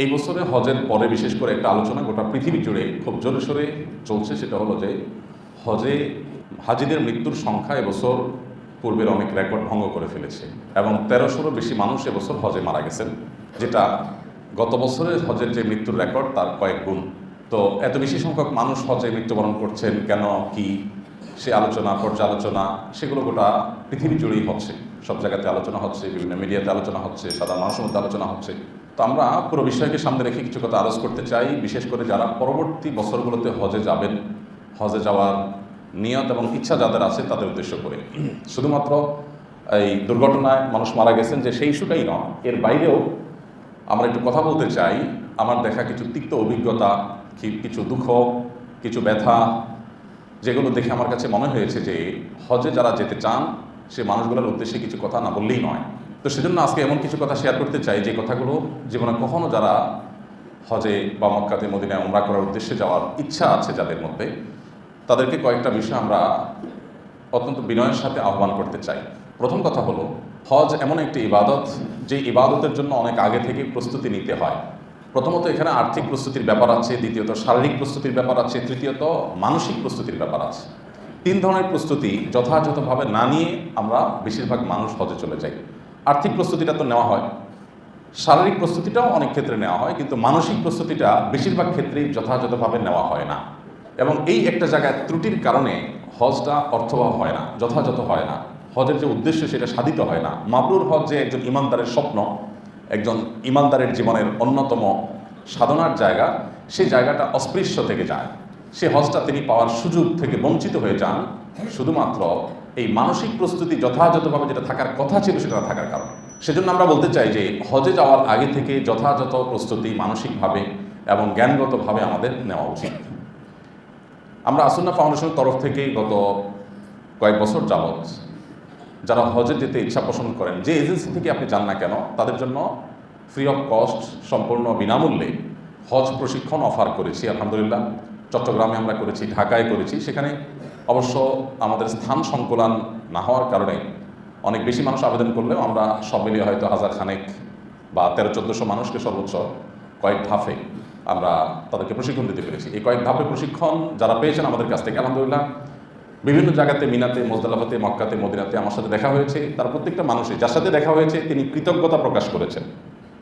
এই বছরে হজের পরে বিশেষ করে একটা আলোচনা গোটা পৃথিবী জুড়ে খুব জোরে সোরে চলছে, সেটা হলো যে হজে হাজিদের মৃত্যুর সংখ্যা এবছর পূর্বের অনেক রেকর্ড ভঙ্গ করে ফেলেছে এবং তেরোশোরও বেশি মানুষ এবছর হজে মারা গেছেন, যেটা গত বছরের হজের যে মৃত্যুর রেকর্ড তার কয়েক গুণ। তো এত বেশি সংখ্যক মানুষ হজে মৃত্যুবরণ করছেন কেন, কি সে আলোচনা, পর্যালোচনা, সেগুলো গোটা পৃথিবী জুড়েই হচ্ছে। সব জায়গাতে আলোচনা হচ্ছে, বিভিন্ন মিডিয়াতে আলোচনা হচ্ছে, সাধারণ মানুষের মধ্যে আলোচনা হচ্ছে। তো আমরা পুরো বিষয়কে সামনে রেখে কিছু কথা আলোচ করতে চাই, বিশেষ করে যারা পরবর্তী বছরগুলোতে হজে যাবেন, হজে যাওয়ার নিয়ত এবং ইচ্ছা যাদের আছে তাদের উদ্দেশ্য করে। শুধুমাত্র এই দুর্ঘটনায় মানুষ মারা গেছেন যে সেই ইস্যুটাই নয়, এর বাইরেও আমরা একটু কথা বলতে চাই। আমার দেখা কিছু তিক্ত অভিজ্ঞতা কিছু দুঃখ, কিছু ব্যথা, যেগুলো দেখে আমার কাছে মনে হয়েছে যে হজে যারা যেতে চান, সে মানুষগুলোর উদ্দেশ্যে কিছু কথা না বললেই নয়। তো সেজন্য আজকে এমন কিছু কথা শেয়ার করতে চাই, যে কথাগুলো জীবনে কখনো যারা হজে বা মক্কাতে, মদিনায় উমরা করার উদ্দেশ্যে যাওয়ার ইচ্ছা আছে যাদের মধ্যে, তাদেরকে কয়েকটা বিষয় আমরা অত্যন্ত বিনয়ের সাথে আহ্বান করতে চাই। প্রথম কথা হলো, হজ এমন একটি ইবাদত, যে ইবাদতের জন্য অনেক আগে থেকে প্রস্তুতি নিতে হয়। প্রথমত এখানে আর্থিক প্রস্তুতির ব্যাপার আছে, দ্বিতীয়ত শারীরিক প্রস্তুতির ব্যাপার আছে, তৃতীয়ত মানসিক প্রস্তুতির ব্যাপার আছে। তিন ধরনের প্রস্তুতি যথাযথভাবে না নিয়ে আমরা বেশিরভাগ মানুষ হজে চলে যাই। আর্থিক প্রস্তুতিটা তো নেওয়া হয়। শারীরিক প্রস্তুতিটাও অনেক ক্ষেত্রে নেওয়া হয়, কিন্তু মানসিক প্রস্তুতিটা বেশিরভাগ ক্ষেত্রেই যথাযথভাবে নেওয়া হয় না। এবং এই একটা জায়গায় ত্রুটির কারণে হজটা অর্থবহ হয় না, যথাযথ হয় না। হজের যে উদ্দেশ্য সেটা সাধিত হয় না। মাবরুর হজ যে একজন ইমানদারের স্বপ্ন, একজন ইমানদারের জীবনের অন্যতম সাধনার জায়গা সেই জায়গাটা অস্পৃশ্য থেকে যায়। সে হজটা তিনি পাওয়ার সুযোগ থেকে বঞ্চিত হয়ে যান, শুধুমাত্র এই মানসিক প্রস্তুতি যথাযথভাবে যেটা থাকার কথা ছিল সেটা থাকার কারণে। সেজন্য আমরা বলতে চাই যে হজে যাওয়ার আগে থেকে যথাযথ প্রস্তুতি মানসিকভাবে এবং জ্ঞানগতভাবে আমাদের নেওয়া উচিত। আমরা আসন্না ফাউন্ডেশনের তরফ থেকে গত কয়েক বছর যাবৎ যারা হজে যেতে ইচ্ছা পোষণ করেন, যে এজেন্সি থেকে আপনি যান না কেন, তাদের জন্য ফ্রি অফ কস্ট সম্পূর্ণ বিনামূল্যে হজ প্রশিক্ষণ অফার করেছি, আলহামদুলিল্লাহ। চট্টগ্রামে আমরা করেছি, ঢাকায় করেছি, সেখানে অবশ্য আমাদের স্থান সংকুলান না হওয়ার কারণে অনেক বেশি মানুষ আবেদন করলেও আমরা সব মিলিয়ে হয়তো হাজার খানেক বা তেরো, চোদ্দোশো মানুষকে সর্বোচ্চ কয়েক ধাপে আমরা তাদেরকে প্রশিক্ষণ দিতে পেরেছি। এই কয়েক ধাপে প্রশিক্ষণ যারা পেয়েছেন আমাদের কাছ থেকে, আলহামদুলিল্লাহ, বিভিন্ন জায়গাতে, মিনাতে মোজদালাফাতে মক্কাতে, মদিনাতে আমার সাথে দেখা হয়েছে। তার প্রত্যেকটা মানুষই যার সাথে দেখা হয়েছে, তিনি কৃতজ্ঞতা প্রকাশ করেছেন।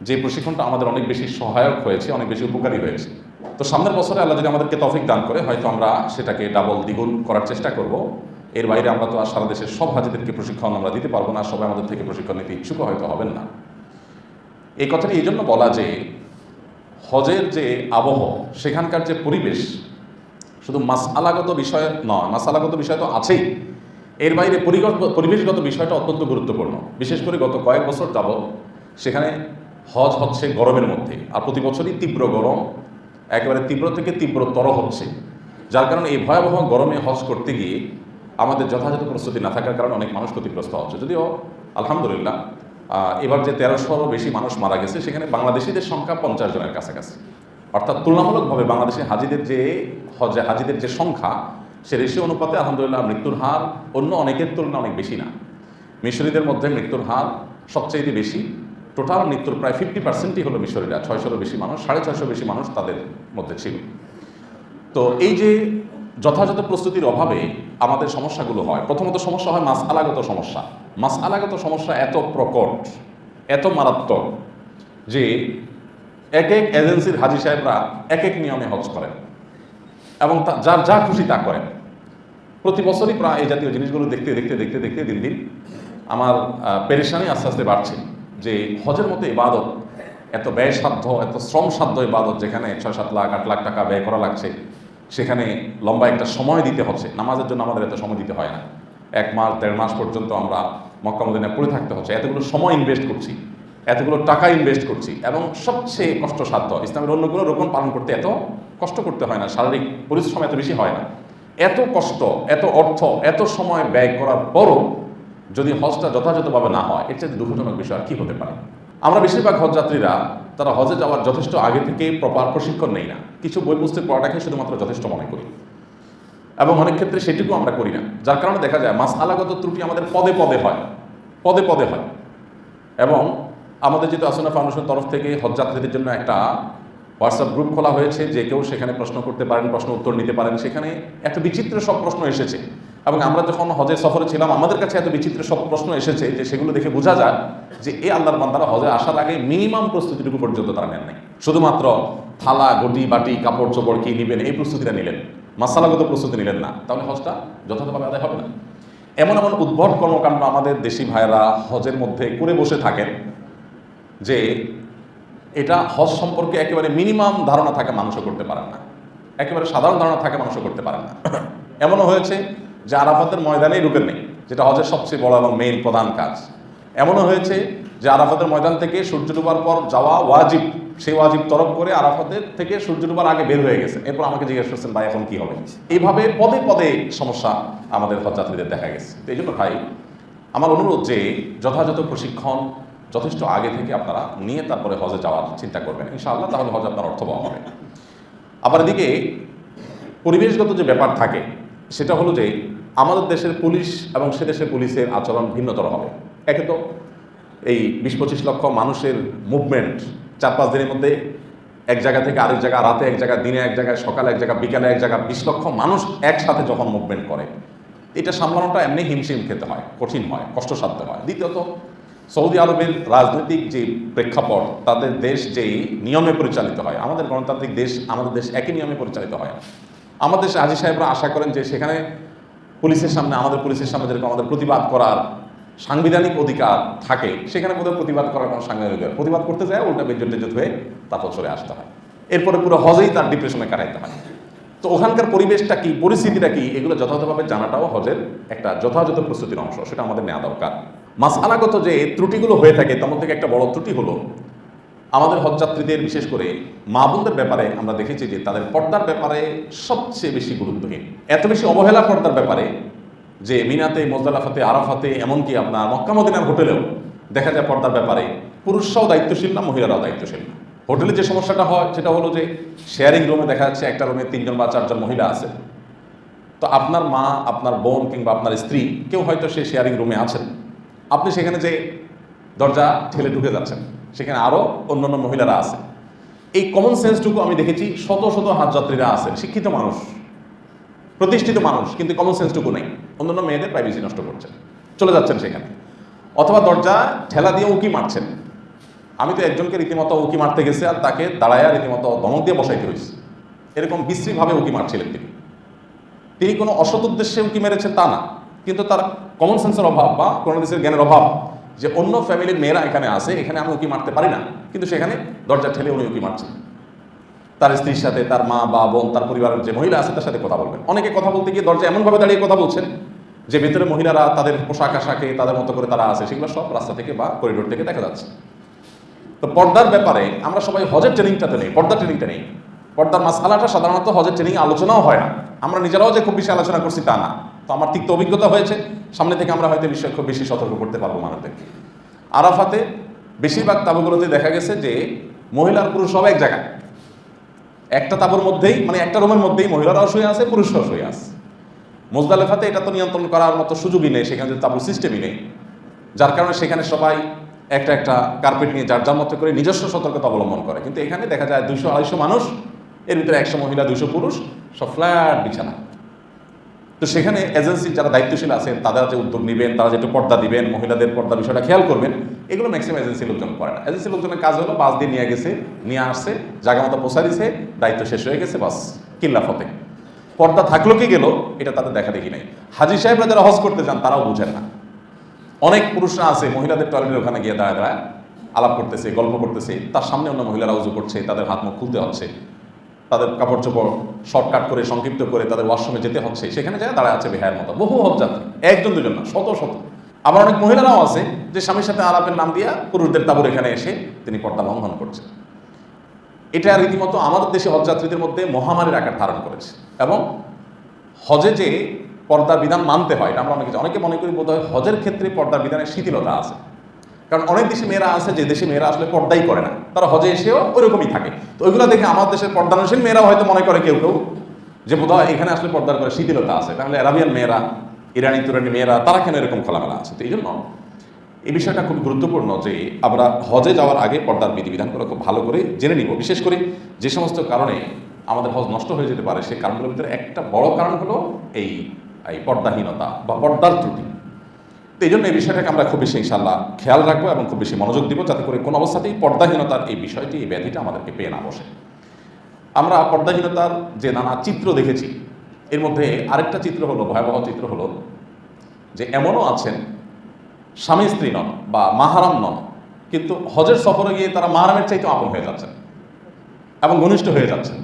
যে প্রশিক্ষণটা আমাদের অনেক বেশি সহায়ক হয়েছে, অনেক বেশি উপকারী হয়েছে। তো সামনের বছরে আল্লাহ যদি আমাদেরকে তফিক দান করে, হয়তো আমরা সেটাকে ডাবল দ্বিগুণ করার চেষ্টা করব। এর বাইরে আমরা তো আর সারা দেশের সব হাজিদেরকে প্রশিক্ষণ আমরা দিতে পারব না, সবাই আমাদের থেকে প্রশিক্ষণ নিতে ইচ্ছুক হয়তো হবেন না। এই কথাটি এই জন্য বলা যে, হজের যে আবহ, সেখানকার যে পরিবেশ, শুধু মাস আলাগত বিষয় নয় মাস আলাগত বিষয় তো আছেই। এর বাইরে পরিবেশগত বিষয়টা অত্যন্ত গুরুত্বপূর্ণ। বিশেষ করে গত কয়েক বছর যাব সেখানে হজ হচ্ছে গরমের মধ্যে। আর প্রতি বছরই তীব্র গরম একেবারে তীব্র থেকে তীব্রতর হচ্ছে। যার কারণে এই ভয়াবহ গরমে হজ করতে গিয়ে আমাদের যথাযথ প্রস্তুতি না থাকার কারণে অনেক মানুষ ক্ষতিগ্রস্ত হচ্ছে। যদিও, আলহামদুলিল্লাহ এবার যে তেরোশোরও বেশি মানুষ মারা গেছে, সেখানে বাংলাদেশিদের সংখ্যা পঞ্চাশ জনের কাছাকাছি। অর্থাৎ তুলনামূলকভাবে বাংলাদেশে হাজিদের যে হজে, হাজিদের যে সংখ্যা, সে রেশি অনুপাতে আলহামদুলিল্লাহ মৃত্যুর হার অন্য অনেকের তুলনায় অনেক বেশি না। মিশরীদের মধ্যে মৃত্যুর হার সবচেয়ে বেশি। টোটাল মৃত্যুর প্রায় ফিফটি পার্সেন্টই হলো মিশরীরা, ছয়শোরও বেশি মানুষ, সাড়ে ছয়শো বেশি মানুষ তাদের মধ্যে ছিল। তো এই যে যথাযথ প্রস্তুতির অভাবে আমাদের সমস্যাগুলো হয়, প্রথমত সমস্যা হয় মাস আলাগত সমস্যা। মাস আলাগত সমস্যা এত প্রকট, এত মারাত্মক যে এক এক এজেন্সির হাজি সাহেবরা এক এক নিয়মে হজ করেন এবং তা- যার যা খুশি তা করেন। প্রতি বছরই প্রায় এই জাতীয় জিনিসগুলো দেখতে দেখতে দেখতে দেখতে দিন দিন আমার পেরেশানি আস্তে আস্তে বাড়ছে। যে হজের মতো ইবাদত, এত ব্যয়সাধ্য, এত শ্রমসাধ্য ইবাদত যেখানে ছয় সাত লাখ, আট লাখ টাকা ব্যয় করা লাগছে, সেখানে লম্বা একটা সময় দিতে হচ্ছে। নামাজের জন্য আমাদের এত সময় দিতে হয় না। এক মাস, দেড় মাস পর্যন্ত আমরা মক্কা, মদিনায় পড়ে থাকতে হচ্ছে। এতগুলো সময় ইনভেস্ট করছি, এতগুলো টাকা ইনভেস্ট করছি এবং সবচেয়ে কষ্টসাধ্য, ইসলামের অন্য কোনো রোপণ পালন করতে এত কষ্ট করতে হয় না, শারীরিক পরিশ্রম এত বেশি হয় না। এত কষ্ট, এত অর্থ, এত সময় ব্যয় করার পরও যদি হজটা যথাযথভাবে না হয়, এর চাইতে দুঃখজনক বিষয় আর কি হতে পারে? আমরা বেশিরভাগ হজযাত্রীরা তারা হজে যাওয়ার যথেষ্ট আগে থেকে প্রপার প্রশিক্ষণ নেই না। কিছু বই পুস্তক পড়াটাকে শুধুমাত্র যথেষ্ট মনে করি। এবং অনেক ক্ষেত্রে সেটুকু আমরা করি না। যার কারণে দেখা যায় মাস আলাগত ত্রুটি আমাদের পদে পদে হয়। পদে পদে হয়। এবং আমাদের যেহেতু আসনা ফাউন্ডেশন তরফ থেকে হজযাত্রীদের জন্য একটা হোয়াটসঅ্যাপ গ্রুপ খোলা হয়েছে, যে কেউ সেখানে প্রশ্ন করতে পারেন, প্রশ্ন উত্তর নিতে পারেন, সেখানে একটা বিচিত্র সব প্রশ্ন এসেছে। এবং আমরা যখন হজের সফরে ছিলাম, আমাদের কাছে এত বিচিত্র সব প্রশ্ন এসেছে যে সেগুলো দেখে বোঝা যায় যে এই আল্লাহর বান্দারা হজে আসার আগে মিনিমাম প্রস্তুতিটুকু পর্যন্ত তারা নেন নাই। শুধুমাত্র থালা, গটি, বাটি, কাপড়, চোপড় কি নেবেন? এই প্রস্তুতিটা নিলেন। মাসালাগত প্রস্তুতি নিলেন না। তাহলে হজটা যথাযথভাবে আদায় হবে না। এমন এমন উদ্ভট কর্মকাণ্ড আমাদের দেশি ভাইয়েরা হজের মধ্যে করে বসে থাকেন যে এটা হজ সম্পর্কে একেবারে মিনিমাম ধারণা থাকে মানুষও করতে পারেন না। একেবারে সাধারণ ধারণা থাকে মানুষও করতে পারেন না। এমনও হয়েছে যে আরাফাতের ময়দানেই রুকেন নেই, যেটা হজের সবচেয়ে বড় এবং মেইন প্রধান কাজ। এমনও হয়েছে যে আরাফাতের ময়দান থেকে সূর্য ডুবার পর যাওয়া ওয়াজিব, সেই ওয়াজিব তরফ করে আরাফাতের থেকে সূর্য ডুবার আগে বের হয়ে গেছে। এরপর আমাকে জিজ্ঞেস করছেন, ভাই, এখন কি হবে? এইভাবে পদে পদে সমস্যা আমাদের হজযাত্রীদের দেখা গেছে। এই জন্য ভাই, আমার অনুরোধ যে যথাযথ প্রশিক্ষণ যথেষ্ট আগে থেকে আপনারা নিয়ে তারপরে হজে যাওয়ার চিন্তা করবেন। ইনশাআল্লাহ তাহলে হজ আপনার অর্থবহ হবে। আবার এদিকে পরিবেশগত যে ব্যাপার থাকে সেটা হলো যে আমাদের দেশের পুলিশ এবং সে দেশের পুলিশের আচরণ ভিন্নতর হবে। একে তো এই বিশ পঁচিশ লক্ষ মানুষের মুভমেন্ট চার পাঁচ দিনের মধ্যে এক জায়গা থেকে আরেক জায়গা, রাতে এক জায়গা, দিনে এক জায়গায়, সকালে এক জায়গা, বিকালে এক জায়গা, বিশ লক্ষ মানুষ একসাথে যখন মুভমেন্ট করে, এটা সামলানোটা এমনি হিমশিম খেতে হয়, কঠিন হয়, কষ্টসাধ্য হয়। দ্বিতীয়ত, সৌদি আরবের রাজনৈতিক যে প্রেক্ষাপট, তাদের দেশ যেই নিয়মে পরিচালিত হয়, আমাদের গণতান্ত্রিক দেশ, আমাদের দেশ একই নিয়মে পরিচালিত হয় আমাদের হাজি সাহেবরা আশা করেন যে সেখানে পুলিশের সামনে, আমাদের পুলিশের সামনে যেরকম আমাদের প্রতিবাদ করার সাংবিধানিক অধিকার থাকে, সেখানে বোধহয় প্রতিবাদ করার কোনো সাংবিধানিক অধিকার প্রতিবাদ করতে যায়, উল্টা বেজ্জত টেজ্জত হয়ে তারপর চলে আসতে হয়। এরপরে পুরো হজেই তার ডিপ্রেশনে কাটাইতে হয়। তো ওখানকার পরিবেশটা কি, পরিস্থিতিটা কি, এগুলো যথাযথভাবে জানাটাও হজের একটা যথাযথ প্রস্তুতির অংশ। সেটা আমাদের নেওয়া দরকার। মাসালাগত যে ত্রুটিগুলো হয়ে থাকে মধ্যে থেকে একটা বড় ত্রুটি হলো আমাদের হজযাত্রীদের বিশেষ করে মা বোনদের ব্যাপারে আমরা দেখেছি যে তাদের পর্দার ব্যাপারে সবচেয়ে বেশি গুরুত্বহীন। এত বেশি অবহেলা পর্দার ব্যাপারে যে মিনাতে, মোজদালাফাতে, আরাফাতে, এমনকি আপনার মক্কা মদিনার হোটেলেও দেখা যায় পর্দার ব্যাপারে পুরুষরাও দায়িত্বশীল না, মহিলারাও দায়িত্বশীল না। হোটেলে যে সমস্যাটা হয়, সেটা হলো যে শেয়ারিং রুমে দেখা যাচ্ছে একটা রুমে তিনজন বা চারজন মহিলা আছে। তো আপনার মা, আপনার বোন কিংবা আপনার স্ত্রী কেউ হয়তো সে শেয়ারিং রুমে আছেন। আপনি সেখানে যে দরজা ঠেলে ঢুকে যাচ্ছেন। সেখানে আরও অন্যান্য মহিলারা আছে। এই কমন সেন্সটুকু আমি দেখেছি, শত শত হাজযাত্রীরা আছে, শিক্ষিত মানুষ, প্রতিষ্ঠিত মানুষ, কিন্তু কমন সেন্সটুকু নেই। অন্যান্য মেয়েদের প্রাইভেসি নষ্ট করছেন। চলে যাচ্ছেন সেখানে। অথবা দরজা ঠেলা দিয়ে উঁকি মারছেন। আমি তো একজনকে রীতিমতো উঁকি মারতে গেছে আর তাকে দাঁড়ায়া রীতিমতো দমক দিয়ে বসাইতে হয়েছে। এরকম বিশ্রীভাবে উঁকি মারছিলেন তিনি। তিনি কোনো অসৎ উদ্দেশ্যে উকি মেরেছেন তা না। কিন্তু তার কমন সেন্সের অভাব বা কোনো দেশের জ্ঞানের অভাব যে অন্য ফ্যামিলির মেয়েরা এখানে আসে, এখানে আমি উকি মারতে পারি না। কিন্তু সেখানে দরজা ঠেলে উনি উকি মারছেন তার স্ত্রীর সাথে, তার মা, বা বোন, তার পরিবারের যে মহিলা আছে, তার সাথে কথা বলবেন। অনেকে কথা বলতে গিয়ে দরজা এমনভাবে দাঁড়িয়ে কথা বলছেন যে ভেতরে মহিলারা তাদের পোশাক আশাকে, তাদের মতো করে তারা আছে, সেগুলো সব রাস্তা থেকে বা করিডোর থেকে দেখা যাচ্ছে। তো পর্দার ব্যাপারে আমরা সবাই হজের ট্রেনিংটাতে নেই, পর্দার ট্রেনিংটা নেই। পর্দার মাসালাটা সাধারণত হজের ট্রেনিং আলোচনাও হয় না। আমরা নিজেরাও যে খুব বেশি আলোচনা করছি তা না। তো আমার তিক্ত অভিজ্ঞতা হয়েছে। সামনে থেকে আমরা হয়তো বিষয়ে খুব বেশি সতর্ক করতে পারব মানুষদেরকে আরাফাতে বেশিরভাগ তাবুগুলোতে দেখা গেছে যে মহিলার পুরুষ সব এক জায়গায়। একটা তাবুর মধ্যেই মানে একটা রুমের মধ্যেই মহিলারাও শুয়ে আছে, পুরুষরাও শুয়ে আছে। মোজদালেফাতে এটা তো নিয়ন্ত্রণ করার মতো সুযোগই নেই, সেখানে তাবুর সিস্টেমই নেই। যার কারণে সেখানে সবাই একটা একটা কার্পেট নিয়ে যার যার মতো করে নিজস্ব সতর্কতা অবলম্বন করে। কিন্তু এখানে দেখা যায় দুশো আড়াইশো মানুষ, এর ভিতরে একশো মহিলা দুশো পুরুষ, সব ফ্ল্যাট বিছানা। তো সেখানে এজেন্সির যারা দায়িত্বশীল আছেন, তারা যে উদ্যোগ নেবেন, তারা যে একটু পর্দা দিবেন, মহিলাদের পর্দা বিষয়টা খেয়াল করবেন, এগুলো ম্যাক্সিমাম এজেন্সি লোকজন করে না। এজেন্সি লোকজনের কাজ হলো বাস দিয়ে নিয়ে গেছে, নিয়ে আসছে, জায়গা মতো দিছে দায়িত্ব শেষ হয়ে গেছে, বাস কিল্লাফতে পর্দা থাকল কি গেল, এটা তাদের দেখা দেখি নাই। হাজি সাহেবরা যারা হজ করতে যান, তারাও বুঝেন না। অনেক পুরুষরা আছে, মহিলাদের টয়লেটের ওখানে গিয়ে দাঁড়ায় দাঁড়ায়, আলাপ করতেছে, গল্প করতেছে, তার সামনে অন্য মহিলারা উজু করছে, তাদের হাত মুখ খুলতে হচ্ছে। তাদের কাপড় চোপড় শর্টকাট করে, সংক্ষিপ্ত করে তাদের ওয়াশরুমে যেতে হচ্ছে, সেখানে যায় দাঁড়ায় আছে বেহায়ের মতো। বহু হজযাত্রী, একজন দুজন না, শত শত। আবার অনেক মহিলারাও আছে যে স্বামীর সাথে আলাপের নাম দিয়া পুরুষদের তাবুর এখানে এসে তিনি পর্দা লঙ্ঘন করছেন। এটা রীতিমতো আমাদের দেশে হজযাত্রীদের মধ্যে মহামারীর আকার ধারণ করেছে এবং হজে যে পর্দার বিধান মানতে হয়, এটা আমরা অনেকে অনেকে মনে করি বোধ হয় হজের ক্ষেত্রে পর্দার বিধানের শিথিলতা আছে। কারণ অনেক দেশে মেয়েরা আছে, যে দেশে মেয়েরা আসলে পর্দাই করে না। তারা হজে এসেও ওইরকমই থাকে। তো ওইগুলো দেখে আমার দেশের পর্দানশীল মেয়েরা হয়তো মনে করে কেউ কেউ যে, বোধ হয় এখানে আসলে পর্দার করে শিথিলতা আছে। তাহলে অ্যারাবিয়ান মেয়েরা, ইরানি, তুরানি মেয়েরা, তারা কেন এরকম খোলামেলা আছে? তো এই জন্য এই বিষয়টা খুব গুরুত্বপূর্ণ যে, আমরা হজে যাওয়ার আগে পর্দার বিধিবিধানগুলো খুব ভালো করে জেনে নিব। বিশেষ করে যে সমস্ত কারণে আমাদের হজ নষ্ট হয়ে যেতে পারে সেই কারণগুলোর ভিতরে একটা বড় কারণ হলো এই এই পর্দাহীনতা বা পর্দার ত্রুটি। তো এই জন্য এই বিষয়টাকে আমরা খুব বেশি ইনশাল্লাহ খেয়াল রাখব এবং খুব বেশি মনোযোগ দিব যাতে করে কোনো অবস্থাতেই পর্দাহীনতার এই বিষয়টি, এই ব্যাধিটা আমাদেরকে পেয়ে না বসে। আমরা পর্দাহীনতার যে নানা চিত্র দেখেছি, এর মধ্যে আরেকটা চিত্র হলো, ভয়াবহ চিত্র হলো যে এমনও আছেন স্বামী স্ত্রী নন বা মাহারাম নন, কিন্তু হজের সফরে গিয়ে তারা মাহারামের চাইতে আপন হয়ে যাচ্ছেন এবং ঘনিষ্ঠ হয়ে যাচ্ছেন।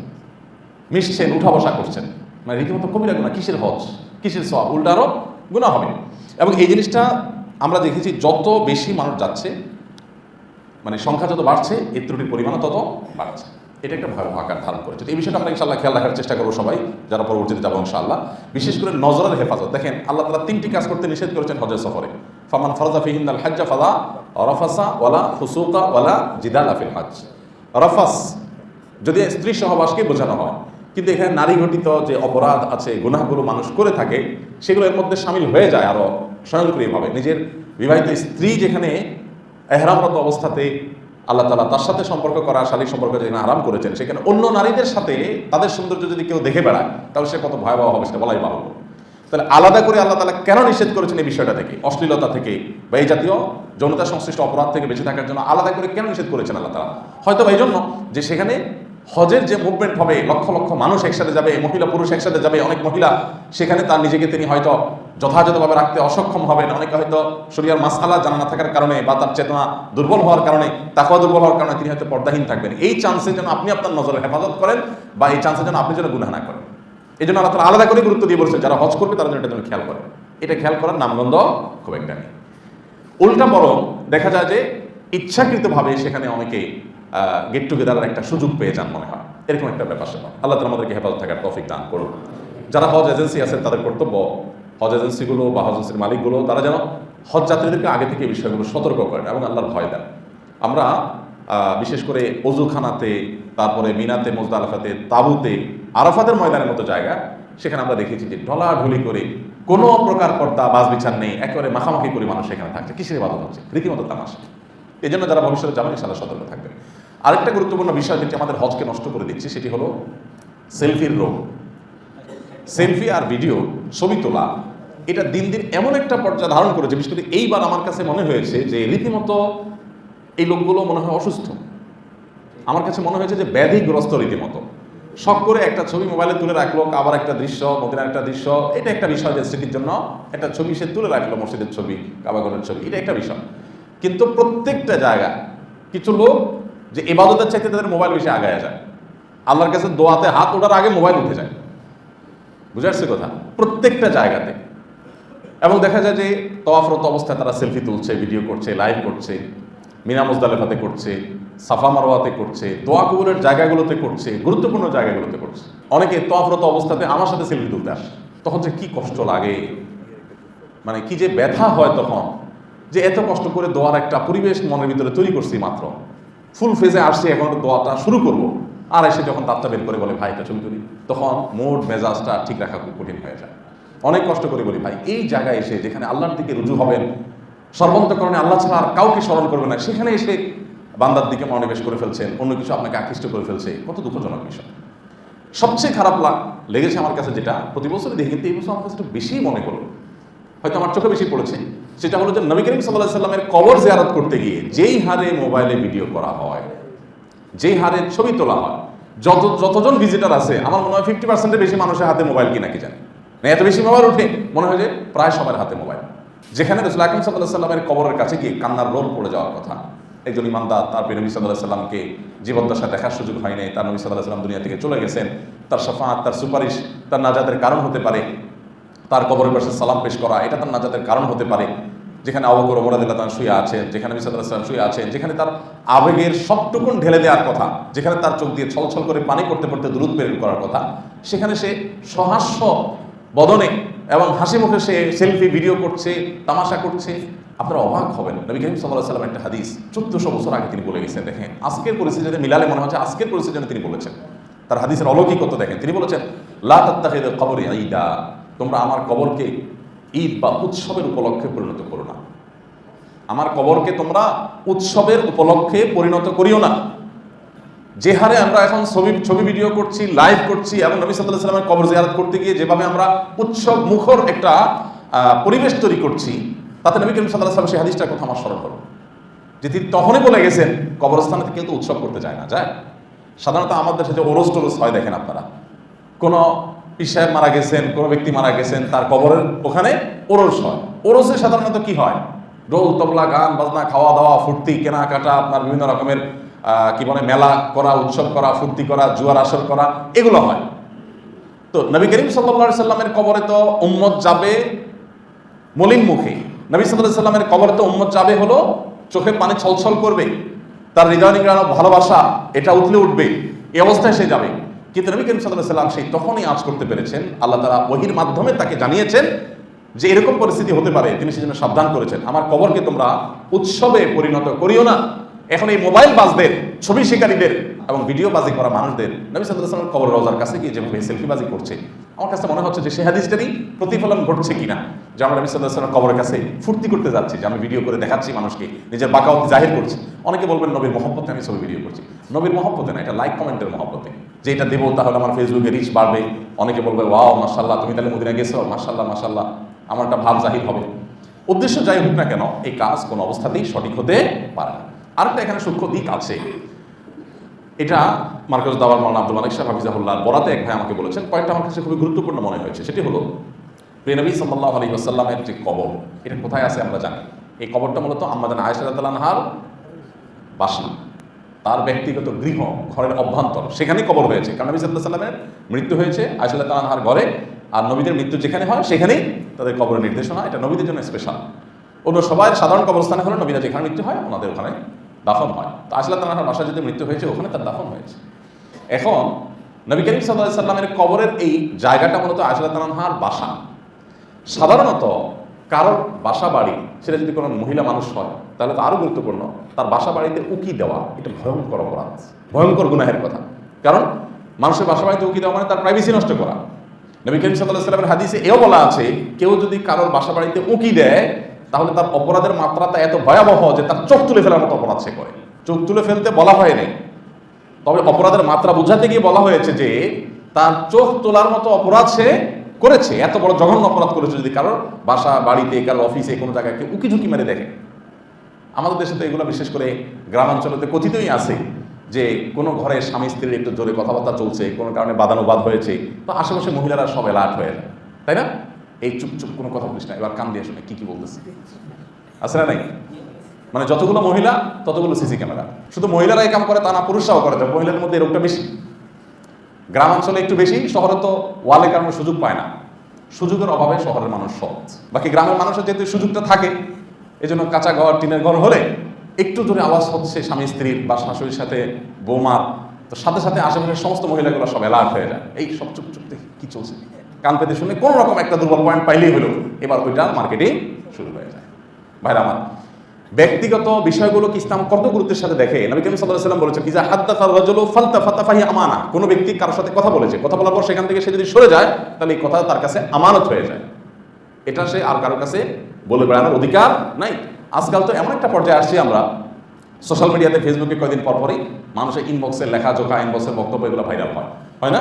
মিশছেন, উঠা বসা করছেন। মানে রীতিমতো কবিরা গুণা কিসের হজ? কিসের সব উল্টারও গুণা হবে। এবং এই জিনিসটা আমরা দেখেছি যত বেশি মানুষ যাচ্ছে মানে সংখ্যা যত বাড়ছে এই ত্রুটির পরিমাণও তত বাড়ছে। এটা একটা ভয়াবহ আকার ধারণ করেছে। এই বিষয়টা আমরা ইনশাল্লাহ খেয়াল রাখার চেষ্টা করব সবাই, যারা পরবর্তীতে যাব ইনশাআল্লাহ। বিশেষ করে নজরের হেফাজত। দেখেন, আল্লাহ তালা তিনটি কাজ করতে নিষেধ করেছেন হজের সফরে। ফামান ফরজা ফিহিন আল হাজ্জা ফালা রফাসা ওয়ালা ফুসুকা ওয়ালা জিদাল আফিল হাজ রফাস, যদি স্ত্রী সহবাসকে বোঝানো হয়, কিন্তু এখানে নারী ঘটিত যে অপরাধ আছে, গুনাহগুলো মানুষ করে থাকে, সেগুলো এর মধ্যে সামিল হয়ে যায় আরও স্বয়ংক্রিয়ভাবে নিজের বিবাহিত স্ত্রী যেখানে এহরামরত অবস্থাতে আল্লাহ তালা তার সাথে সম্পর্ক করা শালীর সম্পর্ক যেখানে আরাম করেছেন, সেখানে অন্য নারীদের সাথে তাদের সৌন্দর্য যদি কেউ দেখে বেড়ায়, তাহলে সে কত ভয়াবহ হবে সেটা বলাই ভালো তাহলে আলাদা করে আল্লাহ তালা কেন নিষেধ করেছেন এই বিষয়টা থেকে, অশ্লীলতা থেকে বা এই জাতীয় যৌনতা সংশ্লিষ্ট অপরাধ থেকে বেঁচে থাকার জন্য আলাদা করে কেন নিষেধ করেছেন আল্লাহ তালা হয়তো বা এই জন্য যে সেখানে হজের যে মুভমেন্ট হবে, লক্ষ লক্ষ মানুষ একসাথে যাবে, মহিলা পুরুষ একসাথে যাবে, অনেক মহিলা, সেখানে তার নিজেকে তিনি হয়তো যথাযথভাবে রাখতে অসক্ষম হবেন। অনেকে হয়তো শরিয়ার মাসালা জানা না থাকার কারণে বা তার চেতনা দুর্বল হওয়ার কারণে, তাকওয়া দুর্বল হওয়ার কারণে তিনি হয়তো পর্দাহীন থাকবেন। এই চান্সে যেন আপনি আপনার নজরের হেফাজত করেন বা এই চান্সে যেন আপনি যেন গুনাহ না করেন। এই জন্য আল্লাহ আলাদা করে গুরুত্ব দিয়ে বলছেন, যারা হজ করবে তারা যেন এটা যেন খেয়াল করে। এটা খেয়াল করার নামগন্ধ খুব একটা নেই। উল্টা বরং দেখা যায় যে ইচ্ছাকৃতভাবে সেখানে অনেকে গেট টুগেদারের একটা সুযোগ পেয়ে যান মনে হয়। এরকম একটা ব্যাপার সেবা আল্লাহ তালা আমাদেরকে হেফাজত থাকার তফিক দান করুন যারা হজ এজেন্সি আছেন, তাদের কর্তব্য হজ এজেন্সিগুলো বা হজ এজেন্সির মালিকগুলো, তারা যেন হজ যাত্রীদেরকে আগে থেকে বিষয়গুলো সতর্ক করেন এবং আল্লাহর ভয় দেন। আমরা বিশেষ করে অজুখানাতে, তারপরে মিনাতে মোজদালাফাতে তাবুতে, আরাফাতের ময়দানের মতো জায়গা, সেখানে আমরা দেখেছি যে ঢলাঢুলি করে কোনো প্রকার কর্তা বাস বিচার নেই, একেবারে মাখামাখি করে মানুষ সেখানে থাকছে। কিসের ইবাদত হচ্ছে? রীতিমতো তামাশা। এই জন্য যারা ভবিষ্যতে যাবেন ইনশাল্লাহ সতর্ক থাকবেন। আরেকটা গুরুত্বপূর্ণ বিষয় যেটি আমাদের হজকে নষ্ট করে দিচ্ছে, সেটি হলো সেলফির রোগ সেলফি আর ভিডিও, ছবি তোলা, এটা দিন দিন এমন একটা পর্যায়ে ধারণ করেছে, বিশেষ করে এইবার আমার কাছে মনে হয়েছে যে রীতিমতো এই লোকগুলো মনে হয় অসুস্থ। আমার কাছে মনে হয়েছে যে ব্যাধিগ্রস্ত রীতিমতো। শখ করে একটা ছবি মোবাইলে তুলে রাখল, আবার একটা দৃশ্য, মদিনার একটা দৃশ্য, এটা একটা বিষয় যে স্মৃতির জন্য একটা ছবি সে তুলে রাখল, মসজিদের ছবি কাবাগরের ছবি, এটা একটা বিষয়। কিন্তু প্রত্যেকটা জায়গা কিছু লোক যে এবাদতের চাইতে তাদের মোবাইল বেশি আগায় যায়। আল্লাহর কাছে দোয়াতে হাত ওঠার আগে মোবাইল উঠে যায়। বুঝে আসছে কথা? প্রত্যেকটা জায়গাতে। এবং দেখা যায় যে তওয়াফরত অবস্থায় তারা সেলফি তুলছে, ভিডিও করছে, লাইভ করছে, মিনা মুজদালেফাতে করছে, সাফা মারোয়াতে করছে, দোয়া কবুলের জায়গাগুলোতে করছে, গুরুত্বপূর্ণ জায়গাগুলোতে করছে। অনেকে তওয়াফরত অবস্থাতে আমার সাথে সেলফি তুলতে আসে। তখন যে কি কষ্ট লাগে। মানে কি যে ব্যথা হয় তখন। যে এত কষ্ট করে দোয়ার একটা পরিবেশ মনের ভিতরে তৈরি করছি মাত্র। ফুল ফেজে আসছে, এখন দোয়াটা শুরু করব। আর এসে যখন তারটা বের করে বলে, ভাই এটা ছবি তুলি। তখন মোড, মেজাজটা ঠিক রাখা খুব কঠিন হয়ে যায়। অনেক কষ্ট করে বলি, ভাই, এই জায়গায় এসে যেখানে আল্লাহর দিকে রুজু হবেন, সর্বন্তকরণে আল্লাহ ছাড়া আর কাউকে স্মরণ করবে না, সেখানে এসে বান্দার দিকে মনোনিবেশ করে ফেলছেন, অন্য কিছু আপনাকে আকৃষ্ট করে ফেলছে। কত দুঃখজনক বিষয়। সবচেয়ে খারাপ লাগ লেগেছে আমার কাছে যেটা, প্রতি বছরই দেখি, কিন্তু এই বছর আমার কাছে একটু বেশি মনে হলো হয়তো আমার চোখে বেশি পড়েছে। সেটা হলো যে নবী করিম সাল্লাহ সাল্লামের কবর জিয়ারত করতে গিয়ে যেই হারে মোবাইলে ভিডিও করা হয়, যেই হারে ছবি তোলা হয়, যত, যতজন ভিজিটার আছে, আমার মনে হয় ফিফটি পার্সেন্টের বেশি মানুষের হাতে মোবাইল কিনা কি জানে? না এত বেশি মোবাইল উঠে মনে হয় যে প্রায় সবার হাতে মোবাইল। যেখানে রসুল আকরম সাল্লাহ সাল্লামের কবরের কাছে গিয়ে কান্নার রোল পড়ে যাওয়ার কথা। একজন ইমানদার, তার নবী সাল্লাহ সাল্লামকে জীবদ্দশা দেখার সুযোগ হয়নি তার নবী সাল্লাহ সাল্লাম দুনিয়া থেকে চলে গেছেন। তার সাফাত তার সুপারিশ, তার নাজাদের কারণ হতে পারে। তার কবরের পাশে সালাম পেশ করা, এটা তার নাজাতের কারণ হতে পারে। যেখানে আবকর মোরাদিল্লাহ তার শুয়ে আছেন যেখানে মিসাদুল্লাহ সাল্লাম শুয়ে আছেন, যেখানে তার আবেগের সবটুকুন ঢেলে দেওয়ার কথা, যেখানে তার চোখ দিয়ে ছলছল করে পানি করতে করতে দূরত প্রেরণ করার কথা, সেখানে সে সহাস্য বদনে এবং হাসি মুখে সে সেলফি, ভিডিও করছে, তামাশা করছে। আপনারা অবাক হবেন। নবী করিম সাল্লাহ সাল্লাম একটা হাদিস, চোদ্দশো বছর আগে তিনি বলে গেছেন, দেখেন, আজকের পরিস্থিতিতে মিলালে মনে হচ্ছে আজকের পরিস্থিতির জন্য তিনি বলেছেন। তার হাদিসের অলৌকিকত্ব দেখেন, তিনি বলেছেন, লা তাত্তাখিদ কবরে ঈদা। তোমরা আমার কবরকে ঈদ বা উৎসবের উপলক্ষে পরিণত করো না। আমার কবরকে তোমরা উৎসবের উপলক্ষে পরিণত করিও না। যে হারে আমরা এখন ছবি ছবি ভিডিও করছি, লাইভ করছি এবং নবী সাল্লাহ সাল্লামের কবর জিয়ারত করতে গিয়ে যেভাবে আমরা উৎসব মুখর একটা পরিবেশ তৈরি করছি, তাতে নবী করিম সাল্লাহ সাল্লাম সেই হাদিসটার কথা আমার স্মরণ করো যে তিনি তখনই বলে গেছেন, কবরস্থানে কিন্তু উৎসব করতে যায় না, যায়? সাধারণত আমাদের যে ওরস টোরস হয়, দেখেন আপনারা। কোনো পিসায় মারা গেছেন, কোনো ব্যক্তি মারা গেছেন, তার কবরের ওখানে ওরস হয়। ওরসে সাধারণত কি হয়? রোল তবলা, গান, বাজনা খাওয়া দাওয়া ফুর্তি, কেনাকাটা, আপনার বিভিন্ন রকমের কি বলে, মেলা করা, উৎসব করা, ফুর্তি করা, জুয়ার আসর করা, এগুলো হয়। তো নবী করিম সাল্লা সাল্লামের কবরে তো উম্মত যাবে মলিন মুখে। নবী সাল্লাহ সাল্লামের কবরে তো উম্মত যাবে হলো চোখে পানি ছলছল করবে, তার হৃদয় নিগ্রানো ভালোবাসা, এটা উঠলে উঠবে, এই অবস্থায় সে যাবে। কিন্তু নবী করিম সাল্লাহ সাল্লাম সেই তখনই আজ করতে পেরেছেন, আল্লাহ তারা ওহির মাধ্যমে তাকে জানিয়েছেন যে এরকম পরিস্থিতি হতে পারে। তিনি সেজন্য সাবধান করেছেন। আমার কবরকে তোমরা উৎসবে পরিণত করিও না। এখন এই মোবাইল বাজদের, ছবি শিকারীদের এবং ভিডিও বাজি করা মানুষদের, নবী সাল্লাহ সাল্লাম কবর রোজার কাছে গিয়ে যেভাবে সেলফি বাজি করছে, আমার কাছে মনে হচ্ছে যে সে হাদিসটারই প্রতিফলন ঘটছে কিনা, যে আমরা নবী সাল্লাহ সাল্লাম কবরের কাছে ফুর্তি করতে যাচ্ছি, যে আমি ভিডিও করে দেখাচ্ছি মানুষকে, নিজের বাকাওয়াতি জাহির করছি। অনেকে বলবেন, নবীর মহব্বতে আমি ছবি ভিডিও করছি। নবীর মহব্বতে না, এটা লাইক কমেন্টের মহব্বতে। যে এটা দেবো তাহলে আমার ফেসবুকে রিচ বাড়বে। অনেকে বলবে, ওয়াও মাসাল্লাহ তুমি তাহলে মদিনা গেছো? মাসাল্লাহ মাসাল্লাহ আমার একটা ভাব জাহির হবে। উদ্দেশ্য যাই হোক না কেন, এই কাজ কোনো অবস্থাতেই সঠিক হতে পারে না। আরেকটা এখানে সূক্ষ্ম দিক আছে। এটা মার্কাজ দাওয়ার মাওলানা আব্দুল মালিক শাহ হাফিজাহুল্লাহ বরাতে এক ভাই আমাকে বলেছেন। কয়েকটা আমার কাছে খুবই গুরুত্বপূর্ণ মনে হয়েছে। সেটি হলো প্রিয়নবী সাল্লাহ আলী আসাল্লামের যে কবর, এটা কোথায় আছে আমরা জানি। এই কবরটা মূলত আমাদের আয়সালাহার বাসনা তার ব্যক্তিগত গৃহ, ঘরের অভ্যন্তর, সেখানেই কবর হয়েছে। কারণ নবী সাল্লাহ সাল্লামের মৃত্যু হয়েছে আয়সাল্লাহ তালানহার ঘরে। আর নবীদের মৃত্যু যেখানে হয়, সেখানেই তাদের কবরের নির্দেশনা। এটা নবীদের জন্য স্পেশাল অন্য সবাই সাধারণ কবরস্থানে হলে নবীরা যেখানে মৃত্যু হয়, ওনাদের ওখানে দাফন হয়। তো আশলা তালাহার বাসা যদি মৃত্যু হয়েছে, ওখানে তার দাফন হয়েছে। এখন নবী করিম সাল্লামের কবরের এই জায়গাটা মূলত আশলা তালাহার বাসা। সাধারণত কারোর বাসা বাড়ি, সেটা যদি কোনো মহিলা মানুষ হয়, তাহলে তো আরও গুরুত্বপূর্ণ, তার বাসা বাড়িতে উকি দেওয়া, এটা ভয়ঙ্কর অপরাধ, ভয়ঙ্কর গুনাহের কথা। কারণ মানুষের বাসা বাড়িতে উকি দেওয়া মানে তার প্রাইভেসি নষ্ট করা। নবী করিম সাল্লাহ সাল্লামের হাদিসে এও বলা আছে, কেউ যদি কারোর বাসা বাড়িতে উকি দেয় তাহলে তার অপরাধের মাত্রাটা এত ভয়াবহ যে তার চোখ তুলে ফেলার মতো অপরাধ সে করে। চোখ তুলে ফেলতে বলা হয়নি তবে অপরাধের মাত্রা বোঝাতে গিয়ে বলা হয়েছে যে, তার চোখ তোলার মতো অপরাধ সে করেছে। এত বড় জঘন্য অপরাধ করেছে যদি কারোর বাসা, বাড়িতে, কারোর অফিসে কোনো জায়গায় কেউ উকি ঝুঁকি মেরে দেখে। আমাদের দেশে তো এগুলো বিশেষ করে গ্রামাঞ্চলেতে কথিতই আছে যে, কোনো ঘরে স্বামী স্ত্রীর একটু জোরে কথাবার্তা চলছে, কোনো কারণে বাদানুবাদ হয়েছে। তো আশেপাশে মহিলারা সব অ্যালার্ট হয়ে যায়। তাই না? এই চুপ চুপ কোনো কথা বলিস না, এবার কান দিয়ে শুনে, কি কি বলতেছে? আছে না নাই? মানে যতগুলো মহিলা, ততগুলো সিসি ক্যামেরা। শুধু মহিলারা এই কাম করে, তা না, পুরুষরাও করে। তো মহিলাদের মধ্যে রোগটা বেশি। গ্রামাঞ্চলে একটু বেশি, শহরে তো ওয়ালে কারণে সুযোগ পায় না। সুযোগের অভাবে শহরের মানুষ সহজ। বাকি গ্রামের মানুষের যেহেতু সুযোগটা থাকে এই জন্য কাঁচা ঘর, টিনের ঘর হলে একটু জোরে আওয়াজ হচ্ছে স্বামী, স্ত্রীর বা শাশুড়ির সাথে, বৌমার। তো সাথে সাথে আশেপাশের সমস্ত মহিলাগুলো সব অ্যালার্ট হয়ে যায়। এই সব চুপ চুপ দেখি, কি চলছে? কান পেতে শুনে কোনো রকম একটা দুর্বল পয়েন্ট পাইলেই হলো, এবার ওইটা মার্কেটিং শুরু হয়ে যায়। ভাইরা আমার, ব্যক্তিগত বিষয়গুলো কি ইসলাম কত গুরুত্বের সাথে দেখে? নবী করিম আলাইহি সাল্লাম বলেছেন ইজা হাদ্দাসা রাজুলু ফালতাফাতা ফাহি আমানা। কোনো ব্যক্তি কারোর সাথে কথা বলেছে, কথা বলার পর সেখান থেকে সে যদি সরে যায়, তাহলে এই কথা তার কাছে আমানত হয়ে যায়। এটা সে আর কারোর কাছে বলে বেড়ানোর অধিকার নাই। আজকাল তো এমন একটা পর্যায়ে আসছি আমরা সোশ্যাল মিডিয়াতে ফেসবুকে কয়েকদিন পর পরই মানুষের ইনবক্সে লেখা জোকা ইনবক্সের বক্তব্য এগুলো ভাইরাল হয়। হয় না?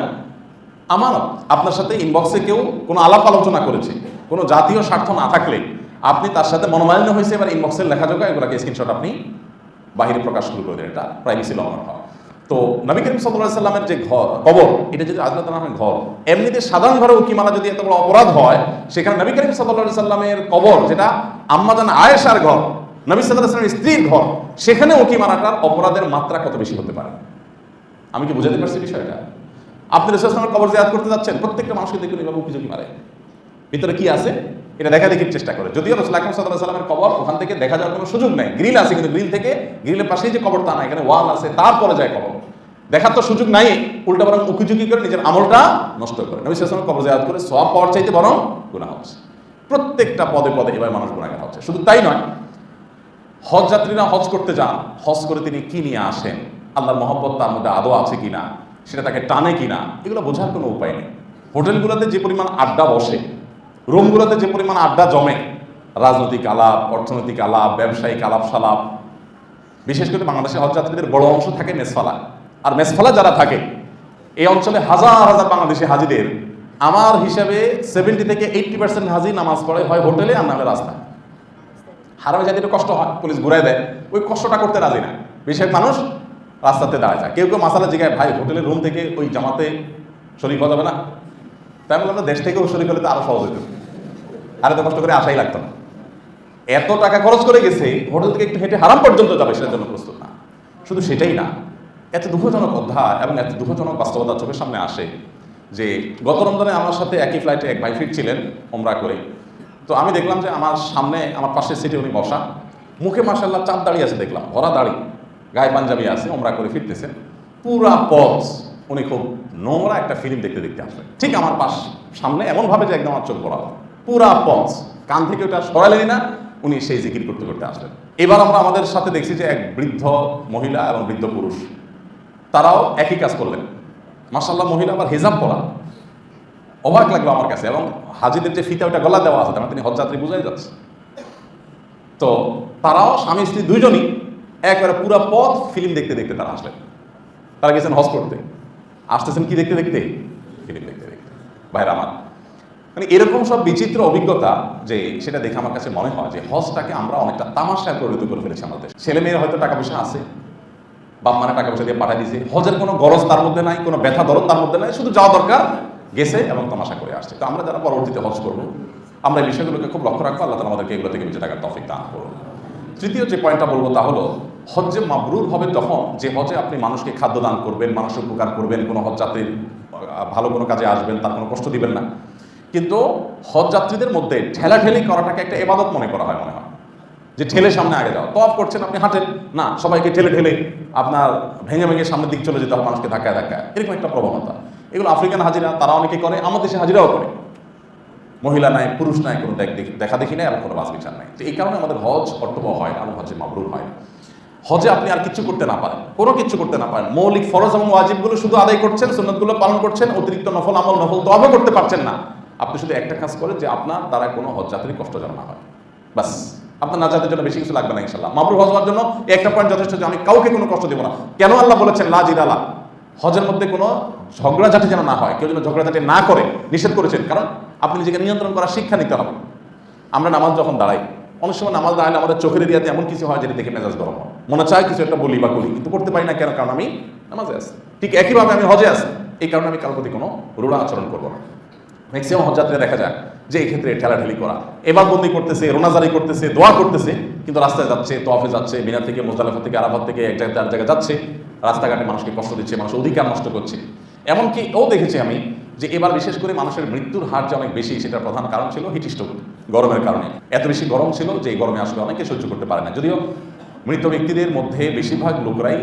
আমানত। আপনার সাথে ইনবক্সে কেউ কোনো আলাপ আলোচনা করেছে। কোনো জাতীয় স্বার্থ না থাকলে আপনি তার সাথে মনোমালিন্য হয়েছে, এবার ইনবক্সের লেখা জোকা এগুলোকে স্ক্রিনশট আপনি বাহিরে প্রকাশ শুরু করে দেন। এটা প্রাইভেসি লঙ্ঘন হয়। তো নবী করিম সাল্লাহ সাল্লামের যে ঘর, কবর, এটা যদি আজলাত নামের ঘর, এমনিতে সাধারণ ঘরে উকিমালা যদি এত বড় অপরাধ হয়, সেখানে নবী করিম সাল্লাহ সাল্লামের কবর, যেটা আম্মাজান আয়েশার ঘর, নবী সাল্লাহ সাল্লামের স্ত্রীর ঘর, সেখানে উকি মারাটার অপরাধের মাত্রা কত বেশি হতে পারে? আমি কি বুঝাতে পারছি বিষয়টা? আপনি রসুলের কবর জিয়াদ করতে যাচ্ছেন, প্রত্যেকটা মানুষকে দেখুন এভাবে উকিঝুঁকি মারে। ভিতরে কি আছে? এটা দেখা দেখির চেষ্টা করে। যদিও রসুল আকরম সাল্লাহ সাল্লামের কবর ওখান থেকে দেখা যাওয়ার কোনো সুযোগ নেই। গ্রিল আছে কিন্তু গ্রিল থেকে, গ্রিলের পাশেই যে কবর তা না এখানে ওয়াল আছে, তারপরে যায় কবর। দেখার তো সুযোগ নাই, উল্টা বরং উকিঝুঁকি করে নিজের আমলটা নষ্ট করে। নবী সাল্লামের কবর জিয়াদ করে সব পাওয়ার চাইতে বরং গুণা হচ্ছে। প্রত্যেকটা পদে পদে এবার মানুষ গুণাগার হচ্ছে। শুধু তাই নয় হজ যাত্রীরা হজ করতে যান। হজ করে তিনি কি নিয়ে আসেন? আল্লাহর মহব্বত তার মধ্যে আদৌ আছে কিনা? সেটা তাকে টানে কিনা, এগুলো বোঝার কোনো উপায় নেই। হোটেলগুলোতে যে পরিমাণ আড্ডা বসে, রুমগুলোতে যে পরিমাণ আড্ডা জমে, রাজনৈতিক আলাপ, অর্থনৈতিক আলাপ, ব্যবসায়িক আলাপ সালাপ বিশেষ করে বাংলাদেশের হজযাত্রীদের বড় অংশ থাকে মেসফালা। আর মেসফালা যারা থাকে, এই অঞ্চলে হাজার হাজার বাংলাদেশি হাজিদের, আমার হিসাবে সেভেন্টি থেকে এইটটি পার্সেন্ট হাজি নামাজ পড়ে, হয় হোটেলে আর নামে রাস্তায়। হারামে যাতে কষ্ট হয়, পুলিশ ঘুরাই দেয়, ওই কষ্টটা করতে রাজি না। বেশিরভাগ মানুষ রাস্তাতে দাঁড়ায় যায়। কেউ কেউ মাসালা জিগায়, ভাই হোটেলের রুম থেকে ওই জামাতে শরীর হওয়া যাবে না? তাই বললাম দেশ থেকেও শরীর হলে তো আরও সহজ হতো আর এত কষ্ট করে আশাই লাগতো না। এত টাকা খরচ করে গেছে, হোটেল থেকে একটু হেঁটে হারাম পর্যন্ত যাবে, সেটার জন্য প্রস্তুত না। শুধু সেটাই না, এত দুঃখজনক অধ্যায় এবং এত দুঃখজনক বাস্তবতা চোখের সামনে আসে যে গত রমজানে আমার সাথে একই ফ্লাইটে এক ভাই ফিরছিলেন ওমরা করে। তো আমি দেখলাম যে আমার সামনে, আমার পাশের সিটে উনি বসা। মুখে মাসাল্লাহ চাপ দাঁড়িয়ে আছে দেখলাম, ভরা দাড়ি। গায়ে পাঞ্জাবি আছে ওমরা করে ফিরতেছেন। পুরা পথ উনি খুব নোংরা একটা ফিল্ম দেখতে দেখতে আসলেন। ঠিক আমার পাশ সামনে এমনভাবে যে একদম আমার চোখ পড়া পুরা পথ। কান থেকে ওটা সরালেনি না, উনি সেই জিকির করতে করতে আসলেন। এবার আমরা আমাদের সাথে দেখছি যে এক বৃদ্ধ মহিলা এবং বৃদ্ধ পুরুষ, তারাও একই কাজ করলেন। মাসাল্লাহ মহিলা আবার হেজাব পরা। অবাক লাগল আমার কাছে এবং হাজিদের যে ফিতা, ওটা গলা দেওয়া আছে, তার মানে তিনি হজযাত্রী বুঝাই যাচ্ছে। তো তারাও স্বামী স্ত্রী দুইজনই একবারে পুরো পথ ফিল্ম দেখতে দেখতে তারা আসলেন। তারা গেছেন হজ করতে। আসতেছেন কি দেখতে দেখতে? ফিল্ম দেখতে দেখতে। ভাইরা আমার মানে এরকম সব বিচিত্র অভিজ্ঞতা যে সেটা দেখে আমার কাছে মনে হয় যে হজটাকে আমরা অনেকটা তামাশায় পরিণত করে ফেলেছি আমাদের। ছেলে মেয়ের হয়তো টাকা পয়সা আছে, বাপ মানে টাকা পয়সা দিয়ে পাঠিয়ে দিয়েছে। হজের কোনো গরজ তার মধ্যে নাই, কোনো ব্যথা দরদ তার মধ্যে নাই, শুধু যাওয়া দরকার, গেছে এবং তামাশা করে আসছে। তো আমরা যারা পরবর্তীতে হজ করব, আমরা এই বিষয়গুলোকে খুব লক্ষ্য রাখব। আল্লাহ তালা আমাদেরকে এগুলো থেকে বেঁচে টাকার তফিক দান করব তৃতীয় যে পয়েন্টটা বলব তা হলো হজ্জে মাবরুর হবে তখন যে হজে আপনি মানুষকে খাদ্য দান করবেন, মানুষের উপকার করবেন, কোনো হজ যাত্রীর ভালো কোনো কাজে আসবেন, তার কোনো কষ্ট দিবেন না। কিন্তু হজ যাত্রীদের মধ্যে ঠেলাঠেলি করাটাকে একটা এবাদত মনে করা হয়, মনে হয়। যে ঠেলে সামনে আগে যাওয়া তফ করছেন, আপনি হাঁটেন। না, সবাইকে ঠেলে ঠেলে আপনার ভেঙে ভেঙে সামনের দিক চলে যেতে হবে, মানুষকে ধাক্কায় ধাক্কায়। এরকম একটা প্রবণতা। এগুলো আফ্রিকান হাজিরা তারা অনেকে করে আমাদের দেশে হাজিরাও করে। মহিলা নাই, পুরুষ নাই, কোনো দেখ- দেখ- নাই আর কোনো বাস বিচার নাই। তো এই কারণে আমাদের হজ কর্তব্য হয় এবং হজে মাবরুর হয়। হজে আপনি আর কিছু করতে না পারেন, কোনো কিছু করতে না পারেন। মৌলিক ফরজ এবং ওয়াজিবগুলো শুধু আদায় করছেন, সুন্নতগুলো পালন করছেন, অতিরিক্ত নফল আমল, নফল তবে করতে পারছেন না। আপনি শুধু একটা কাজ করেন যে আপনার দ্বারা কোনো হজ যাত্রী কষ্ট যেন না হয়। বাস আপনার না নাজাতের জন্য বেশি কিছু লাগবে না ইনশাল্লাহ মাবরুর হজ হওয়ার জন্য একটা পয়েন্ট যথেষ্ট যে আমি কাউকে কোনো কষ্ট দেবো না। কেন আল্লাহ বলেছেন লাজির আলা হজের মধ্যে কোনো ঝগড়াঝাটি যেন না হয়, কেউ যেন ঝগড়াঝাটি না করে, নিষেধ করেছেন। কারণ আপনি নিজেকে নিয়ন্ত্রণ করার শিক্ষা নিতে হবে। আমরা নামাজ যখন দাঁড়াই অনেক সময় নামাজ দাঁড়ালে আমাদের চোখের এরিয়াতে এমন কিছু হয় যেটা দেখে মেজাজ গরম মনে চায় কিছু একটা বলি বা করি, কিন্তু করতে পারি না কেন? কারণ আমি নামাজে আছি। ঠিক একইভাবে আমি হজে আছি। এই কারণে আমি কারোর প্রতি কোনো রুড়া আচরণ করব না। ম্যাক্সিমাম হজযাত্রীরা দেখা যায় যে এই ক্ষেত্রে ঠেলাঠেলি করা এবার বন্দি করতেছে, রোনাজারি করতেছে, দোয়া করতেছে, কিন্তু রাস্তায় যাচ্ছে তোয়াফে যাচ্ছে বিনা থেকে মোজালেফা থেকে, আরাফাত থেকে এক জায়গায় আর জায়গায় যাচ্ছে, রাস্তাঘাটে মানুষকে কষ্ট দিচ্ছে, মানুষ অধিকার নষ্ট করছে। এমনকি ও দেখেছি আমি যে এবার বিশেষ করে মানুষের মৃত্যুর হার যে অনেক বেশি, সেটার প্রধান কারণ ছিল হিটিস্টোক গরমের কারণে। এত বেশি গরম ছিল যে এই গরমে আসলে অনেকে সহ্য করতে পারে না। যদিও মৃত ব্যক্তিদের মধ্যে বেশিরভাগ লোকরাই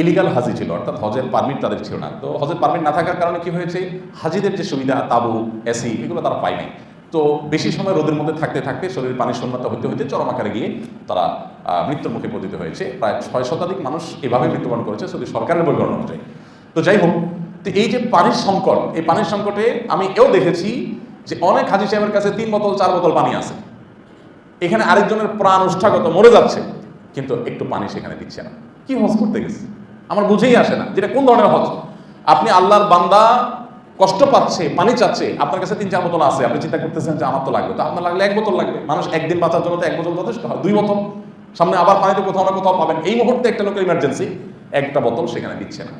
ইলিগাল হাজি ছিল, অর্থাৎ হজের পারমিট তাদের ছিল না। তো হজের পারমিট না থাকার কারণে কি হয়েছে? হাজিদের যে সুবিধা, তাবু, এসি, এগুলো তারা পায়নি তো বেশি সময় রোদের মধ্যে থাকতে থাকতে শরীর পানির শূন্যতা হইতে হইতে চরম আকারে গিয়ে তারা মৃত্যুর মুখে পতিত হয়েছে। প্রায় ছয় শতাধিক মানুষ এভাবে মৃত্যুবরণ করেছে শুধু সরকারের বৈবরণ অনুযায়ী। তো যাই হোক তো এই যে পানির সংকট, এই পানির সংকটে আমি এও দেখেছি যে অনেক হাজি সাহেবের কাছে তিন বোতল, চার বোতল পানি আছে। এখানে আরেকজনের প্রাণ উষ্ঠাগত মরে যাচ্ছে, কিন্তু একটু পানি সেখানে দিচ্ছে না। কি হজ করতে গেছে? আমার বুঝেই আসে না, যেটা কোন ধরনের হজ? আপনি আল্লাহর বান্দা কষ্ট পাচ্ছে, পানি চাচ্ছে, আপনার কাছে তিন, চার বোতল আছে, আপনি চিন্তা করতেছেন যে আমার তো লাগবে। তো আপনার লাগলে এক বোতল লাগবে। মানুষ একদিন বাঁচার জন্য তো এক বোতল যথেষ্ট, হয় দুই বোতল। সামনে আবার পানিতে কোথাও না কোথাও পাবেন। এই মুহূর্তে একটা লোকের ইমার্জেন্সি একটা বোতল সেখানে দিচ্ছে না।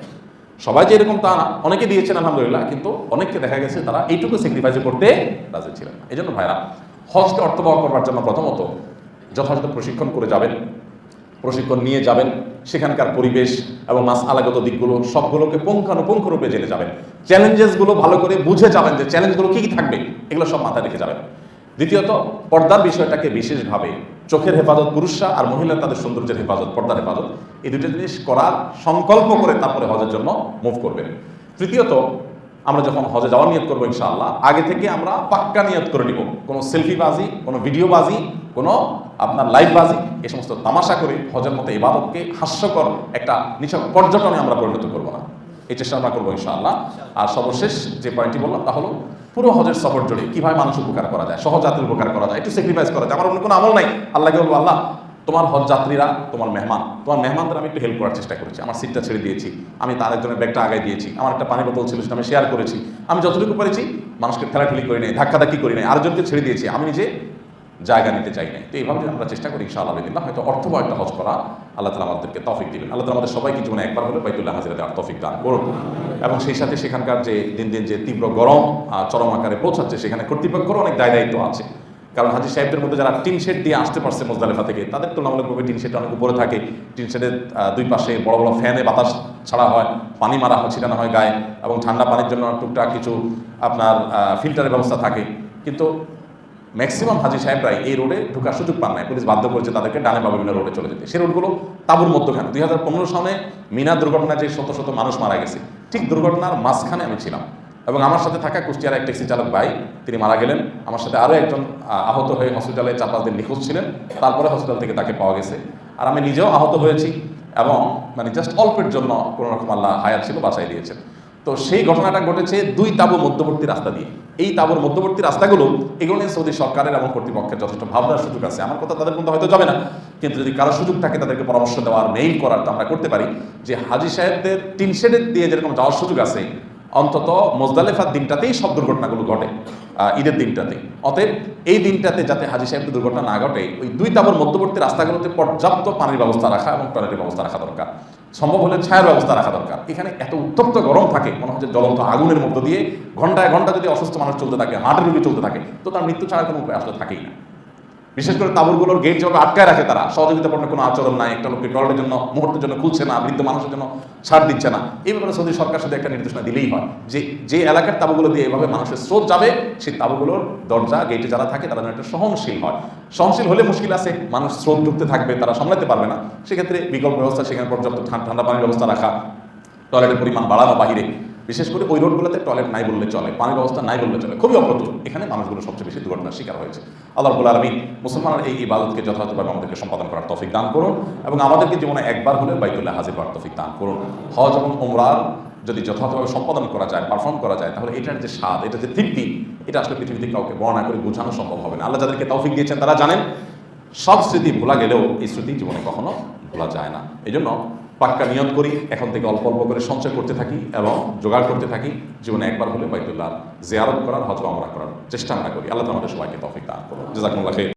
সবাই যে এরকম তা না, অনেকে দিয়েছেন আলহামদুলিল্লাহ, কিন্তু অনেককে দেখা গেছে তারা এইটুকু স্যাক্রিফাইস করতে রাজি ছিলেন না। এই জন্য ভাইরা হজকে অর্থবহ করবার জন্য প্রথমত যথাযথ প্রশিক্ষণ করে যাবেন, প্রশিক্ষণ নিয়ে যাবেন, সেখানকার পরিবেশ এবং মাস আলাগত দিকগুলো সবগুলোকে পুঙ্খানুপুঙ্খ রূপে জেনে যাবেন। চ্যালেঞ্জেসগুলো ভালো করে বুঝে যাবেন যে চ্যালেঞ্জগুলো কী কী থাকবে, এগুলো সব মাথায় রেখে যাবেন। দ্বিতীয়ত, পর্দার বিষয়টাকে বিশেষভাবে চোখের হেফাজত পুরুষরা আর মহিলা তাদের সৌন্দর্যের হেফাজত, পর্দার হেফাজত, এই দুটো জিনিস করার সংকল্প করে তারপরে হজের জন্য মুভ করবেন। তৃতীয়ত, আমরা যখন হজে যাওয়ার নিয়ত করব ইনশাআল্লাহ, আগে থেকে আমরা পাক্কা নিয়ত করে নিব। কোনো সেলফি বাজি কোনো ভিডিও বাজি কোনো আপনার লাইভ বাজি এই সমস্ত তামাশা করে হজের মতো ইবাদতকে হাস্যকর একটা নিছক পর্যটনে আমরা পরিণত করব না। এই চেষ্টা আমরা করব ইনশাআল্লাহ। আর সর্বশেষ যে পয়েন্টটি বললাম, তা হলো পুরো হজের সফর জুড়ে কীভাবে মানুষ উপকার করা যায় সহজাতির উপকার করা যায়, একটু স্যাক্রিফাইস করা যায়। আমার অন্য কোনো আমল নাই। আল্লাহকে বলব, আল্লাহ, তোমার হজ যাত্রীরা, তোমার মেহমান, তোমার মেহমানদের আমি একটু হেল্প করার চেষ্টা করেছি। আমার সিটটা ছেড়ে দিয়েছি, আমি তার একজনের ব্যাগটা আগায় দিয়েছি, আমার একটা পানি বোতল ছিল সেটা আমি শেয়ার করেছি। আমি যতটুকু পেরেছি মানুষকে ঠেলাঠেলি করি নাই, ধাক্কাধাক্কি করি নাই। আরেকজনকে ছেড়ে দিয়েছি। আমি নিজে জায়গা নিতে চাই নাই। তো এইভাবে আমরা চেষ্টা করি, ইনশাআল্লাহ দিল্লাহ হয়তো অর্থবহ একটা হজ করা, আল্লাহ তালা আমাদেরকে তফিক দিবেন। আল্লাহ তালা আমাদের সবাইকে জীবনে একবার হলে বাইতুল্লাহ হাজিরা দেওয়ার তফিক দান করুন এবং সেই সাথে সেখানকার যে দিন দিন যে তীব্র গরম চরম আকারে পৌঁছাচ্ছে, সেখানে কর্তৃপক্ষেরও অনেক দায় দায়িত্ব আছে। কারণ হাজির সাহেবদের মধ্যে যারা টিন শেড দিয়ে আসতে পারছে মোজদালেফা থেকে, তাদের তুলনামূলকভাবে টিন শেড অনেক উপরে থাকে। টিন শেডের দুই পাশে বড় বড় ফ্যানে বাতাস ছাড়া হয়, পানি মারা হয়, ছিটানো হয় গায়ে, এবং ঠান্ডা পানির জন্য টুকটাক কিছু আপনার ফিল্টারের ব্যবস্থা থাকে। কিন্তু ম্যাক্সিমাম হাজি সাহেবরাই এই রোডে ঢোকার সুযোগ পান নাই। পুলিশ বাধ্য করেছে তাদেরকে ডানে বা বিভিন্ন রোডে চলে যেতে। সেই রোডগুলো তাবুর মধ্যখানে। দুই হাজার পনেরো সালে মিনা দুর্ঘটনায় যে শত শত মানুষ মারা গেছে, ঠিক দুর্ঘটনার মাঝখানে আমি ছিলাম। এবং আমার সাথে থাকা কুষ্টিয়ার এক ট্যাক্সি চালক ভাই, তিনি মারা গেলেন। আমার সাথে আরও একজন আহত হয়ে হসপিটালে চার পাঁচ দিন নিখোঁজ ছিলেন। তারপরে হসপিটাল থেকে তাকে পাওয়া গেছে। আর আমি নিজেও আহত হয়েছি এবং মানে জাস্ট অল্পের জন্য কোনো রকম আল্লাহ হায়াত ছিল বাঁচাই দিয়েছেন। তো সেই ঘটনাটা ঘটেছে দুই তাবু মধ্যবর্তী রাস্তা দিয়ে। এই তাবুর মধ্যবর্তী রাস্তাগুলো এগুলো নিয়ে সৌদি সরকারের এবং কর্তৃপক্ষের যথেষ্ট ভাবনার সুযোগ আছে। আমার কথা তাদের মধ্যে হয়তো যাবে না। কিন্তু যদি কারও সুযোগ থাকে, তাদেরকে পরামর্শ দেওয়ার মেইল করার আমরা করতে পারি যে হাজি সাহেবদের টিন শেডের দিয়ে যেরকম যাওয়ার সুযোগ আছে, অন্তত মোজদালেফার দিনটাতেই সব দুর্ঘটনাগুলো ঘটে ঈদের দিনটাতে। অতএব এই দিনটাতে যাতে হাজি সাহেবদের দুর্ঘটনা না ঘটে, ওই দুই তাবর মধ্যবর্তী রাস্তাগুলোতে পর্যাপ্ত পানির ব্যবস্থা রাখা এবং টয়লেটের ব্যবস্থা রাখা দরকার। সম্ভব হলে ছায়ার ব্যবস্থা রাখা দরকার। এখানে এত উত্তপ্ত গরম থাকে, মনে হচ্ছে জ্বলন্ত আগুনের মধ্য দিয়ে ঘন্টায় ঘণ্টা যদি অসুস্থ মানুষ চলতে থাকে হার্টের রোগী চলতে থাকে, তো তার মৃত্যু ছাড়া কোনো উপায় আসলে থাকেই না। বিশেষ করে তাবুরগুলোর গেট যেভাবে আটকায় রাখে তারা, সহযোগিতাপূর্ণ কোনো আচরণ নাই, একটা লোককে টয়লেটের জন্য, মুহূর্তের জন্য খুলছে না, বৃদ্ধ মানুষের জন্য ছাড় দিচ্ছে না। এই ব্যাপারে সৌদি সরকার সাথে একটা নির্দেশনা দিলেই হয় যে যে এলাকার তাবুগুলো দিয়ে এভাবে মানুষের স্রোত যাবে, সেই তাবুগুলোর দরজা গেটে যারা থাকে তারা যেন একটা সহনশীল হয়। সহনশীল হলে মুশকিল আছে, মানুষ স্রোত ঢুকতে থাকবে, তারা সামলাতে পারবে না। সেক্ষেত্রে বিকল্প ব্যবস্থা, সেখানে পর্যাপ্ত ঠান- ঠান্ডা পানির ব্যবস্থা রাখা টয়লেটের পরিমাণ বাড়ানো বাহিরে। বিশেষ করে ওই রোডগুলোতে টয়লেট নাই বললে চলে, পানির ব্যবস্থা নাই বললে চলে। খুবই অপ্রতুল। এখানে মানুষগুলো সবচেয়ে বেশি দুর্ঘটনার শিকার হয়েছে। আল্লাহ রবুল আলমী মুসলমানের এই ইবাদতকে যথাযথভাবে আমাদেরকে সম্পাদন করার তফিক দান করুন এবং আমাদেরকে জীবনে একবার হলে বাইতুল্লাহ হাজির করার তফিক দান করুন। হজ এবং উমরার যদি যথাযথভাবে সম্পাদন করা যায়, পারফর্ম করা যায়, তাহলে এটার যে স্বাদ এটা যে তৃপ্তি, এটা আসলে পৃথিবীতে কাউকে বর্ণনা করে বোঝানো সম্ভব হবে না। আল্লাহ যাদেরকে তৌফিক দিয়েছেন, তারা জানেন, সব স্মৃতি ভোলা গেলেও এই স্মৃতি জীবনে কখনো ভোলা যায় না। এই জন্য পাক্কা নিয়ত করি, এখন থেকে অল্প অল্প করে সঞ্চয় করতে থাকি এবং জোগাড় করতে থাকি, জীবনে একবার হলে বাইতুল্লাহ জিয়ারত করার, হজ আমরা করার চেষ্টা আমরা করি আল্লাহ আমাদের সবাইকে তফিক দান করুন জাজাকুল্লাহ।